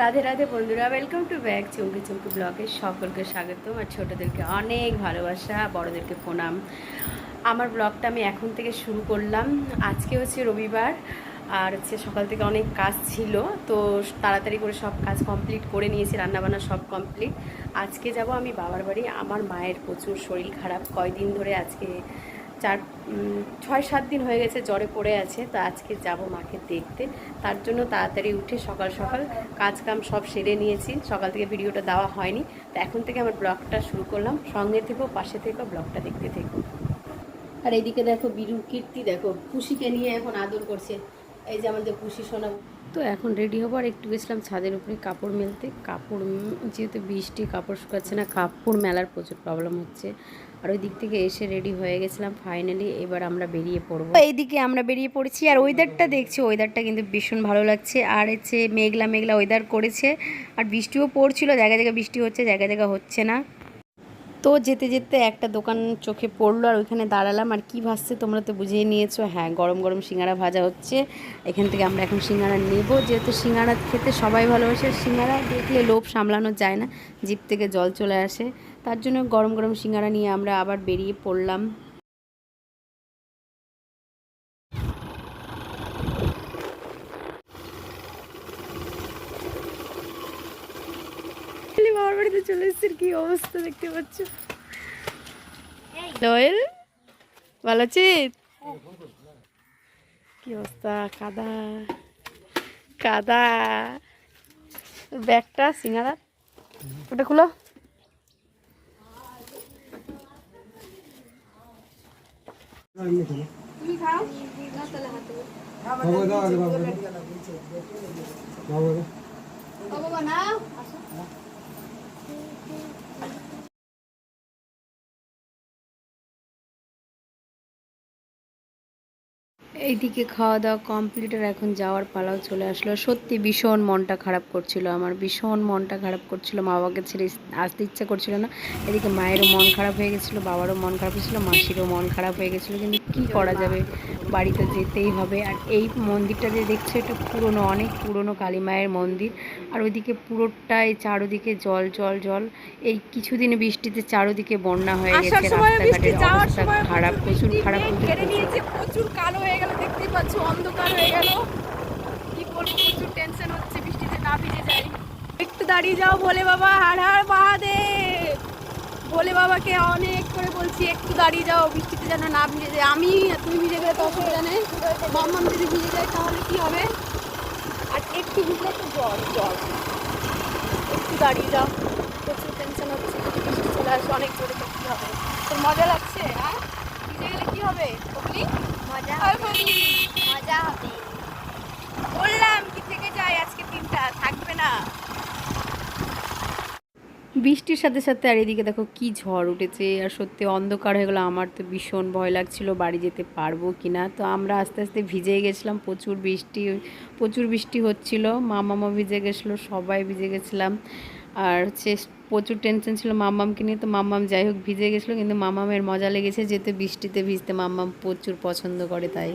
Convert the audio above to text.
রাধে রাধে বন্ধুরা welcome to back চমকি চমকি ব্লগে সকলকে স্বাগতম। আর ছোটোদেরকে অনেক ভালোবাসা, বড়োদেরকে প্রণাম। আমার ব্লগটা আমি এখন থেকে শুরু করলাম। আজকে হচ্ছে রবিবার, আর হচ্ছে সকাল থেকে অনেক কাজ ছিল, তো তাড়াতাড়ি করে সব কাজ কমপ্লিট করে নিয়েছি, রান্নাবান্না সব কমপ্লিট আজকে যাব আমি বাবার বাড়ি। আমার মায়ের প্রচুর শরীর খারাপ। কয়দিন ধরে আজকে চার ছয়, সাত দিন হয়ে গেছে জ্বরে পড়ে আছে, তো আজকে যাব মাকে দেখতে। তার জন্য তাড়াতাড়ি উঠে সকাল সকাল কাজ কাম সব সেরে নিয়েছি। সকাল থেকে ভিডিওটা দেওয়া হয়নি। তো এখন থেকে আমার ব্লগটা শুরু করলাম। সঙ্গে থেকেও পাশে থেকেও ব্লগটা দেখতে থেকো। আর এইদিকে দেখো বিরু, কীর্তি দেখো, খুশিকে নিয়ে এখন আদর করছে। এই যে আমাদের পুষি শোনা তো এখন রেডি হব আর একটু গেছিলাম ছাদের উপরে কাপড় মেলতে। কাপড় যেহেতু বৃষ্টি কাপড় শুকাচ্ছে না কাপড় মেলার প্রচুর প্রবলেম হচ্ছে। আর ওই দিক থেকে এসে রেডি হয়ে গেছিলাম ফাইনালি এবার আমরা বেরিয়ে পড়ব। এইদিকে আমরা বেরিয়ে পড়েছি আর ওয়েদারটা দেখছি ওয়েদারটা কিন্তু ভীষণ ভালো লাগছে। আর হচ্ছে মেঘলা মেঘলা ওয়েদার করেছে। আর বৃষ্টিও পড়ছিল জায়গা জায়গায় বৃষ্টি হচ্ছে জায়গা জায়গা হচ্ছে না। তো যেতে যেতে একটা দোকান চোখে পড়ল আর ওইখানে দাঁড়ালাম। আর কি ভাসছে তোমরা তো বুঝিয়ে নিয়েছো। হ্যাঁ গরম গরম সিঙ্গারা ভাজা হচ্ছে। এখান থেকে আমরা এখন সিঙ্গারা নেব। যেহেতু সিঙ্গারা খেতে সবাই ভালোবাসে সিঙ্গারা দেখলে লোভ সামলানো যায় না। জিপ থেকে জল চলে আসে। তার জন্য গরম গরম সিঙ্গারা নিয়ে আমরা আবার বেরিয়ে পড়লাম। বাবার বাড়িতে চলে এসেছে কি অবস্থা দেখতে পাচ্ছ দোয়েল ভালো আছিস কি অবস্থা কাদা কাদা ব্যাগটা সিঙ্গারা ওটা খুলো এইদিকে খাওয়া দাওয়া কমপ্লিট আর এখন যাওয়ার পালাও চলে আসলো। সত্যি ভীষণ মনটা খারাপ করছিল আমার, ভীষণ মনটা খারাপ করছিল। মা বাবাকে ছেড়ে আসতে ইচ্ছা করছিল না। এদিকে মায়েরও মন খারাপ হয়ে গেছিল, বাবারও মন খারাপ হয়েছিল, মাসিরও মন খারাপ হয়ে গেছিল। কিন্তু কি করা যাবে? বাড়িতে যেতেই হবে। আর এই মন্দিরটা যে দেখছ এটা পুরনো অনেক পুরনো কালী মায়ের মন্দির। আর ওইদিকে পুরোটাই চারোদিকে জল জল জল। এই কিছুদিন বৃষ্টিতে চারোদিকে বন্যা হয়ে গেছে রাস্তাঘাটের অবস্থা খারাপ প্রচুর খারাপ প্রচুর। কালো হয়ে গেল দেখতেই পাচ্ছ অন্ধকার হয়ে গেল। কি প্রচুর টেনশন হচ্ছে বৃষ্টিতে না ভিজে যাই। একটু দাঁড়িয়ে যাও বলে বাবা হার হার মহাদেব। বলে বাবাকে অনেক করে বলছি একটু দাঁড়িয়ে যাও বৃষ্টিতে যেন না ভিজে যায়। আমি তুমি ভিজে গেলে তো অসুবিধা নেই মাম্মাম যদি ভিজে যায় তাহলে কি হবে? আর একটু ভিজলে তো জল জল একটু দাঁড়িয়ে যাও প্রচুর টেনশন হচ্ছে বৃষ্টি চলে আসে অনেক জোরে তো কি হবে? তোর মজা লাগছে হ্যাঁ? ভিজে গেলে কী হবে? মজা মজা হবে বললাম কি থেকে যাই আজকে তিনটা থাকবে না বৃষ্টির সাথে সাথে আর এদিকে দেখো কি ঝড় উঠেছে। আর সত্যি অন্ধকার হয়ে গেলো, আমার তো ভীষণ ভয় লাগছিল বাড়ি যেতে পারব কি না তো আমরা আস্তে আস্তে ভিজে গেছিলাম, প্রচুর বৃষ্টি প্রচুর বৃষ্টি হচ্ছিল মা মামা ভিজে গেছিল, সবাই ভিজে গেছিলাম। আর হচ্ছে প্রচুর টেনশন ছিল মাম্মামকে নিয়ে, তো মাম্মাম যাই হোক ভিজে গেছিল, কিন্তু মাম্মামের মজা লেগেছে যেতে, বৃষ্টিতে ভিজতে মাম্মাম প্রচুর পছন্দ করে তাই।